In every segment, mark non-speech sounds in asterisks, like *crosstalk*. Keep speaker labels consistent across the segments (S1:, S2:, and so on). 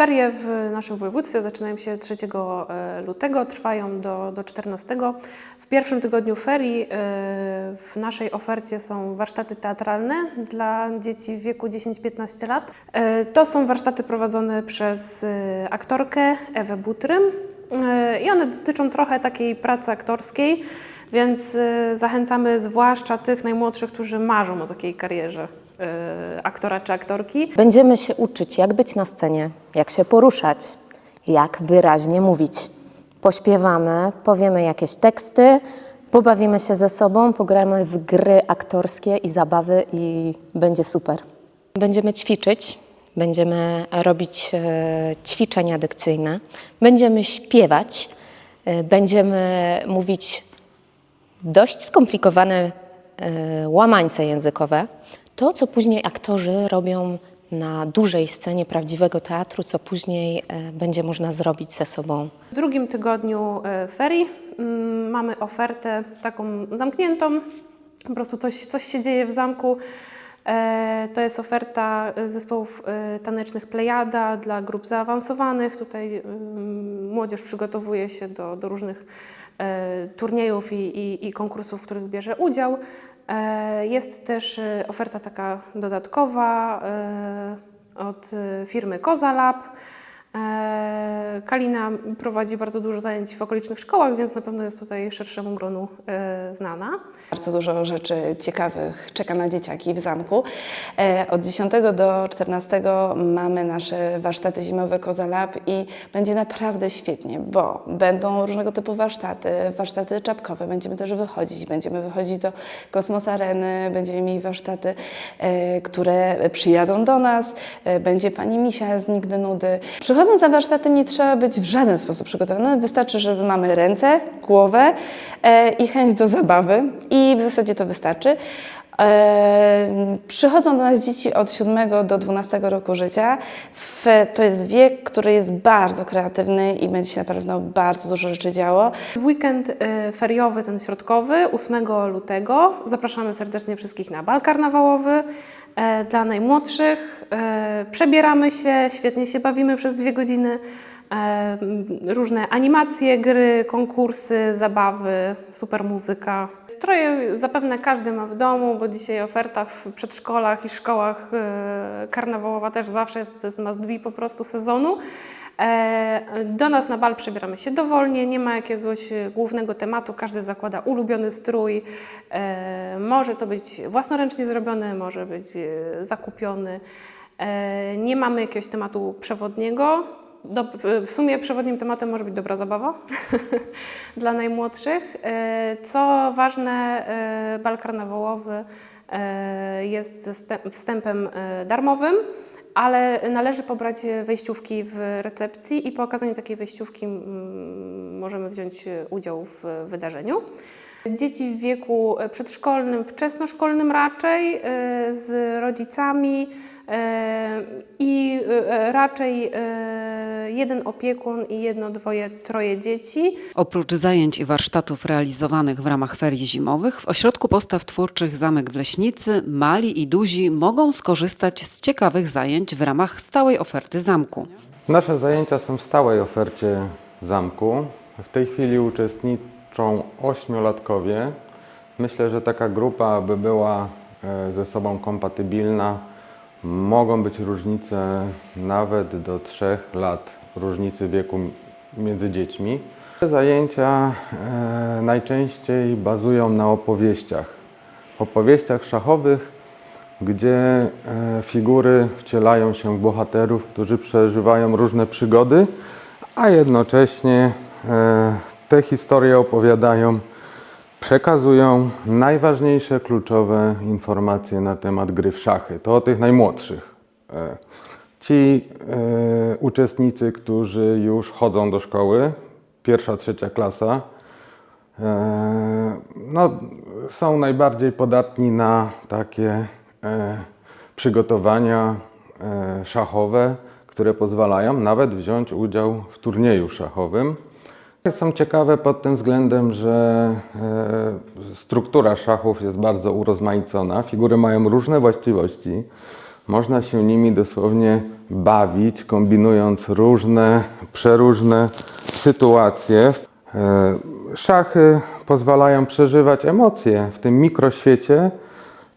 S1: Ferie w naszym województwie zaczynają się 3 e, lutego, trwają do, do 14. W pierwszym tygodniu ferii e, w naszej ofercie są warsztaty teatralne dla dzieci w wieku 10-15 lat. E, To są warsztaty prowadzone przez aktorkę Ewę Butrym i one dotyczą trochę takiej pracy aktorskiej, więc zachęcamy zwłaszcza tych najmłodszych, którzy marzą o takiej karierze aktora czy aktorki.
S2: Będziemy się uczyć, jak być na scenie, jak się poruszać, jak wyraźnie mówić. Pośpiewamy, powiemy jakieś teksty, pobawimy się ze sobą, pogramy w gry aktorskie i zabawy i będzie super. Będziemy ćwiczyć, będziemy robić e, ćwiczenia dykcyjne, będziemy śpiewać, e, będziemy mówić dość skomplikowane e, łamańce językowe. To, co później aktorzy robią na dużej scenie prawdziwego teatru, co później e, będzie można zrobić ze sobą.
S1: W drugim tygodniu e, ferii mm, mamy ofertę taką zamkniętą. Po prostu coś, coś się dzieje w zamku. E, To jest oferta e, zespołów e, tanecznych Plejada dla grup zaawansowanych. Tutaj młodzież przygotowuje się do, do różnych turniejów i, i, i konkursów, w których bierze udział. Jest też oferta taka dodatkowa od firmy Kozalab. E, Kalina prowadzi bardzo dużo zajęć w okolicznych szkołach, więc na pewno jest tutaj szerszemu gronu e, znana.
S3: Bardzo dużo rzeczy ciekawych czeka na dzieciaki w zamku. E, Od 10 do 14 mamy nasze warsztaty zimowe Koza Lab i będzie naprawdę świetnie, bo będą różnego typu warsztaty, warsztaty czapkowe, będziemy też wychodzić, będziemy wychodzić do Kosmos Areny, będziemy mieli warsztaty, które przyjadą do nas, będzie pani Misia z Nigdy Nudy. Przychodząc na warsztaty nie trzeba być w żaden sposób przygotowanym, wystarczy, że mamy ręce, głowę e, i chęć do zabawy i w zasadzie to wystarczy. E, przychodzą do nas dzieci od 7 do 12 roku życia. To jest wiek, który jest bardzo kreatywny i będzie się na pewno bardzo dużo rzeczy działo.
S1: W weekend e, feriowy, ten środkowy, 8 lutego, zapraszamy serdecznie wszystkich na bal karnawałowy dla najmłodszych. E, Przebieramy się, świetnie się bawimy przez dwie godziny. Różne animacje, gry, konkursy, zabawy, super muzyka. Stroje zapewne każdy ma w domu, bo dzisiaj oferta w przedszkolach i szkołach e, karnawałowa też zawsze jest, to jest must be po prostu sezonu. E, Do nas na bal przebieramy się dowolnie, nie ma jakiegoś e, głównego tematu, każdy zakłada ulubiony strój. Może to być własnoręcznie zrobione, może być zakupiony. Nie mamy jakiegoś tematu przewodniego. Do, w sumie przewodnim tematem może być dobra zabawa *laughs* dla najmłodszych. E, Co ważne, e, bal karnawałowy e, jest wstępem darmowym, ale należy pobrać wejściówki w recepcji i po okazaniu takiej wejściówki mm, możemy wziąć udział w wydarzeniu. Dzieci w wieku przedszkolnym, wczesnoszkolnym raczej, z rodzicami i raczej jeden opiekun i jedno, dwoje, troje dzieci.
S4: Oprócz zajęć i warsztatów realizowanych w ramach ferii zimowych, w Ośrodku Postaw Twórczych Zamek w Leśnicy mali i duzi mogą skorzystać z ciekawych zajęć w ramach stałej oferty zamku.
S5: Nasze zajęcia są w stałej ofercie zamku. W tej chwili uczestniczą ośmiolatkowie. Myślę, że taka grupa, aby była e, ze sobą kompatybilna, mogą być różnice nawet do 3 lat różnicy wieku między dziećmi. Te zajęcia e, najczęściej bazują na opowieściach. Opowieściach szachowych, gdzie e, figury wcielają się w bohaterów, którzy przeżywają różne przygody, a jednocześnie e, te historie opowiadają, przekazują najważniejsze, kluczowe informacje na temat gry w szachy. To o tych najmłodszych. Ci e, uczestnicy, którzy już chodzą do szkoły, pierwsza, trzecia klasa, E, no, są najbardziej podatni na takie e, przygotowania e, szachowe, które pozwalają nawet wziąć udział w turnieju szachowym. Są ciekawe pod tym względem, że struktura szachów jest bardzo urozmaicona. Figury mają różne właściwości, Można się nimi dosłownie bawić, kombinując różne, przeróżne sytuacje. E, Szachy pozwalają przeżywać emocje w tym mikroświecie.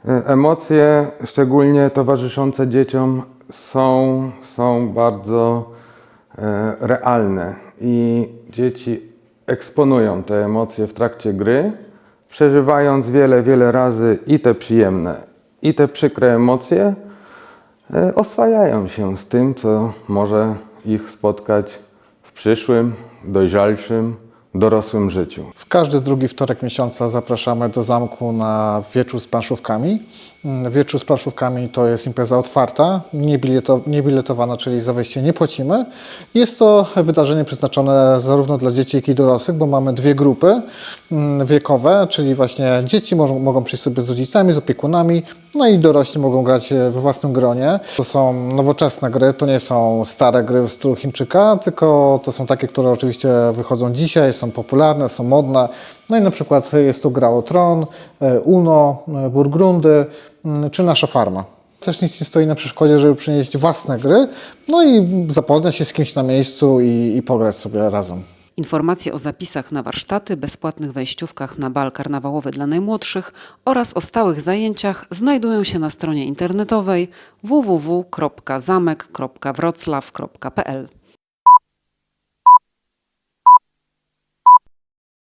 S5: E, Emocje, szczególnie towarzyszące dzieciom, są, są bardzo e, realne i dzieci eksponują te emocje w trakcie gry, przeżywając wiele, wiele razy i te przyjemne, i te przykre emocje, oswajają się z tym, co może ich spotkać w przyszłym, dojrzalszym, dorosłym życiu.
S6: W każdy drugi wtorek miesiąca zapraszamy do zamku na wieczór z planszówkami. Mm, Wieczór z planszówkami to jest impreza otwarta, niebileto, niebiletowana, czyli za wejście nie płacimy. Jest to wydarzenie przeznaczone zarówno dla dzieci, jak i dorosłych, bo mamy dwie grupy mm, wiekowe, czyli właśnie dzieci mogą, mogą przyjść sobie z rodzicami, z opiekunami, no i dorośli mogą grać we własnym gronie. To są nowoczesne gry, to nie są stare gry w stylu Chińczyka, tylko to są takie, które oczywiście wychodzą dzisiaj, są popularne, są modne. No i na przykład jest to gra o Tron, e, Uno, e, Burgrundy mm, czy Nasza Farma. Też nic nie stoi na przeszkodzie, żeby przynieść własne gry, no i zapoznać się z kimś na miejscu i, i pograć sobie razem.
S4: Informacje o zapisach na warsztaty, bezpłatnych wejściówkach na bal karnawałowy dla najmłodszych oraz o stałych zajęciach znajdują się na stronie internetowej www.zamek.wroclaw.pl.